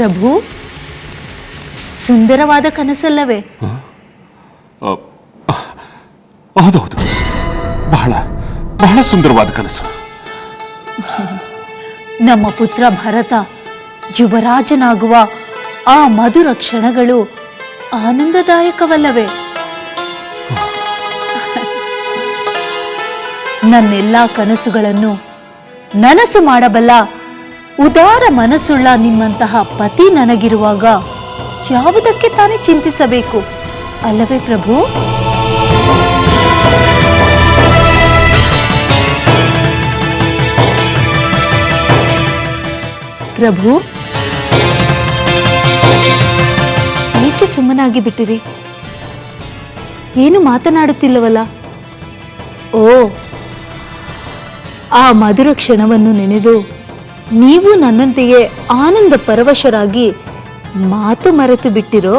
ಪ್ರಭು ಸುಂದರವಾದ ಕನಸಲ್ಲವೇ? ಹೌದೌದು. ಬಹಳ ಬಹಳ ಸುಂದರವಾದ ಕನಸು. ನಮ್ಮ ಪುತ್ರ ಭರತ ಯುವರಾಜನಾಗುವ ಆ ಮಧುರ ಕ್ಷಣಗಳು ಆನಂದದಾಯಕವಲ್ಲವೇ? ನನ್ನೆಲ್ಲ ಕನಸುಗಳನ್ನು ನನಸು ಮಾಡಬಲ್ಲ ಉದಾರ ಮನಸ್ಸುಳ್ಳ ನಿಮ್ಮಂತಹ ಪತಿ ನನಗಿರುವಾಗ ಯಾವುದಕ್ಕೆ ತಾನೇ ಚಿಂತಿಸಬೇಕು? ಅಲ್ಲವೇ ಪ್ರಭು? ಪ್ರಭು? ಏಕೆ ಸುಮ್ಮನಾಗಿ ಬಿಟ್ಟಿರಿ? ಏನು ಮಾತನಾಡುತ್ತಿಲ್ಲವಲ್ಲ? ಓ, ಆ ಮಧುರ ಕ್ಷಣವನ್ನು ನೆನೆದು ನೀವು ನನ್ನಂತೆಯೇ ಆನಂದ ಪರವಶರಾಗಿ ಮಾತು ಮರೆತು ಬಿಟ್ಟಿರೋ?